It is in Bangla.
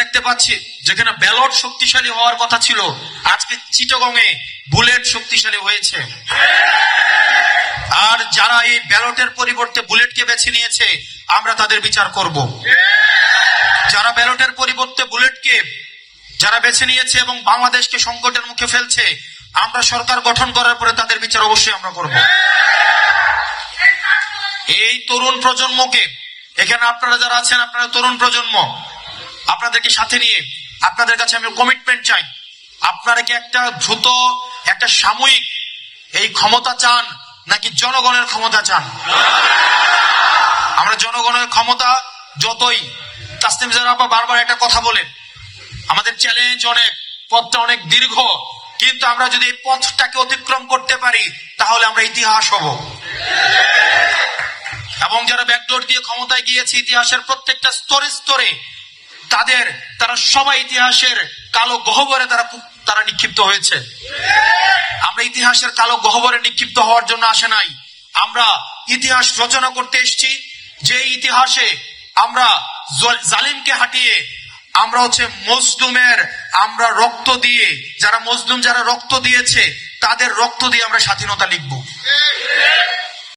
দেখতে পাচ্ছি, যেখানে ব্যালট শক্তিশালী হওয়ার কথা ছিল, আজকে চিটগঙে বুলেট শক্তিশালী হয়েছে। আর যারা এই ব্যালটের পরিবর্তে বুলেটকে বেছে নিয়েছে, আমরা তাদের বিচার করব। যারা ব্যালটের পরিবর্তে বুলেটকে, যারা বেছে নিয়েছে এবং বাংলাদেশকে সংকটের মুখে ফেলছে, আমরা সরকার গঠন করার পরে তাদের বিচার অবশ্যই আমরা করব। এই তরুণ প্রজন্মকে, এখানে আপনারা যারা আছেন, আপনারা তরুণ প্রজন্ম আপনাদেরকে সাথে নিয়ে আপনাদের কাছে আমি কমিটমেন্ট চাই। আপনারা কি একটা দ্রুত, একটা সাময়িক এই ক্ষমতা চান, নাকি জনগণের ক্ষমতা চান? আমরা জনগণের ক্ষমতা যতই তাসনিম জানাবা বারবার একটা কথা বলেন, আমাদের চ্যালেঞ্জ অনেক, পথটা অনেক দীর্ঘ, কিন্তু আমরা যদি এই পথটাকে অতিক্রম করতে পারি, তাহলে আমরা ইতিহাস হব। এবং যারা ব্যাকডোর দিয়ে ক্ষমতায় গিয়েছে, ইতিহাসের প্রত্যেকটা স্তরে স্তরে তাদের, তারা সবাই ইতিহাসের কালো গহ্বরে তারা তারা নিক্ষিপ্ত হয়েছে। আমরা ইতিহাসের কালো গহ্বরে নিক্ষিপ্ত হওয়ার জন্য আসে নাই। আমরা ইতিহাস রচনা করতে এসেছি, যে ইতিহাসে আমরা জালিমকে হাঁটিয়ে আমরা হচ্ছে মজলুমের, আমরা রক্ত দিয়ে, যারা মজলুম যারা রক্ত দিয়েছে, তাদের রক্ত দিয়ে আমরা স্বাধীনতা লিখব।